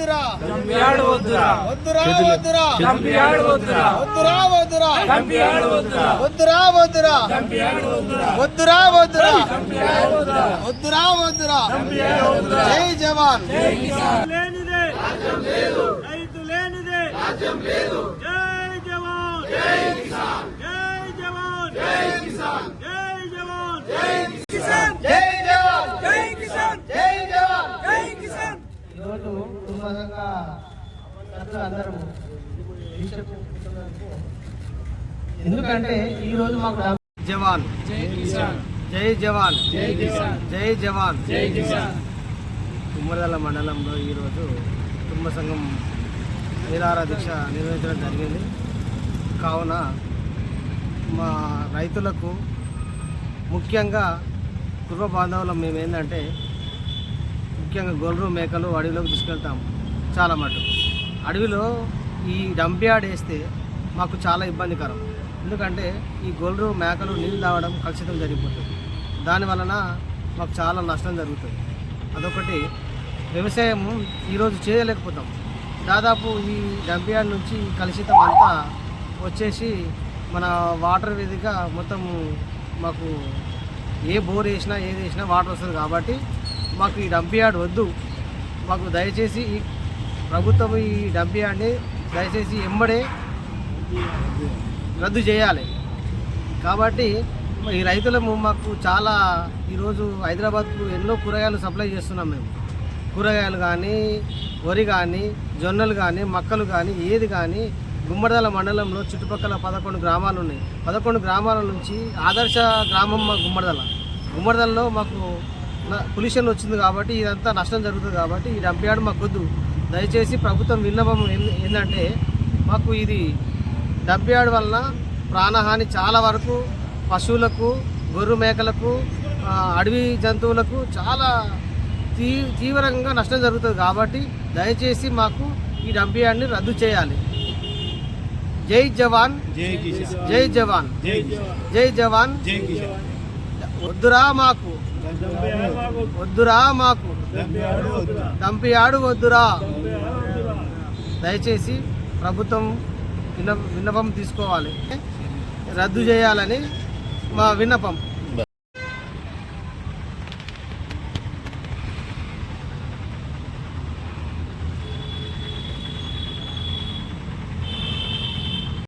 వద్దురా చంపియాడు వద్దురా వద్దురా వద్దురా చంపియాడు వద్దురా వద్దురా వద్దురా చంపియాడు వద్దురా వద్దురా వద్దురా చంపియాడు వద్దురా వద్దురా వద్దురా చంపియాడు వద్దురా వద్దురా వద్దురా జై జవాన్ లేనిదే రైతు లేనిదే జై జవాన్ జై కిసాన్ జై జవాన్ జై కిసాన్ జై జవాన్ జై కిసాన్ జై జవాన్ జై కిసాన్ జై జవాన్ జై కిసాన్ ఈరోజు కుటుంబంగా అందరం ఎందుకంటే ఈ రోజు మాకు జవాన్. జై జవాన్. జై జవాన్. కుమ్మరదల మండలంలో ఈరోజు కుటుంబ సంఘం నిరార దీక్ష నిర్వహించడం జరిగింది. కావున మా రైతులకు ముఖ్యంగా కుర్ర బాంధవులం మేము ఏంటంటే ముఖ్యంగా గొర్రెలు మేకలు అడవిలోకి తీసుకెళ్తాం. చాలా మటు అడవిలో ఈ డంపియాడ్ వేస్తే మాకు చాలా ఇబ్బందికరం. ఎందుకంటే ఈ గొర్రెలు మేకలు నీళ్ళు తాగడం కలుషితం జరిగిపోతుంది. దాని వలన మాకు చాలా నష్టం జరుగుతుంది. అదొకటి. వ్యవసాయం ఈరోజు చేయలేకపోతాం. దాదాపు ఈ డంప్యార్డ్ నుంచి కలుషితం అంతా వచ్చేసి మన వాటర్ వేదిక మొత్తం మాకు ఏ బోర్ వేసినా ఏది వేసినా వాటర్ వస్తుంది కాబట్టి మాకు ఈ డంపియార్డ్ వద్దు. మాకు దయచేసి ఈ ప్రభుత్వం ఈ డంపియార్డ్ని దయచేసి ఎంబడే రద్దు చేయాలి. కాబట్టి ఈ రైతులము మాకు చాలా ఈరోజు హైదరాబాద్కు ఎన్నో కూరగాయలు సప్లై చేస్తున్నాం మేము. కూరగాయలు కానీ వరి కానీ జొన్నలు కానీ మక్కలు కానీ ఏది కానీ గుమ్మడిదల మండలంలో చుట్టుపక్కల పదకొండు గ్రామాలు ఉన్నాయి. పదకొండు గ్రామాల నుంచి ఆదర్శ గ్రామం మా గుమ్మడిదల. గుమ్మడిదలలో మాకు పొల్యూషన్ వచ్చింది కాబట్టి ఇదంతా నష్టం జరుగుతుంది కాబట్టి ఈ డంపియార్డ్ మాకు వద్దు దయచేసి ప్రభుత్వం విన్నపం ఏంటంటే మాకు ఇది డంపియార్డ్ వలన ప్రాణహాని చాలా వరకు పశువులకు గొర్రె మేకలకు అడవి జంతువులకు చాలా తీ తీవ్రంగా నష్టం జరుగుతుంది కాబట్టి దయచేసి మాకు ఈ డంపియార్డ్ని రద్దు చేయాలి. జై జవాన్. జై జవాన్. జై జవాన్. వద్దురా మాకు. వద్దురా మాకు. దంపియాడు వద్దురా. వద్దురా దయచేసి ప్రభుత్వం విన్న విన్నపం తీసుకోవాలి. రద్దు చేయాలని మా విన్నపం.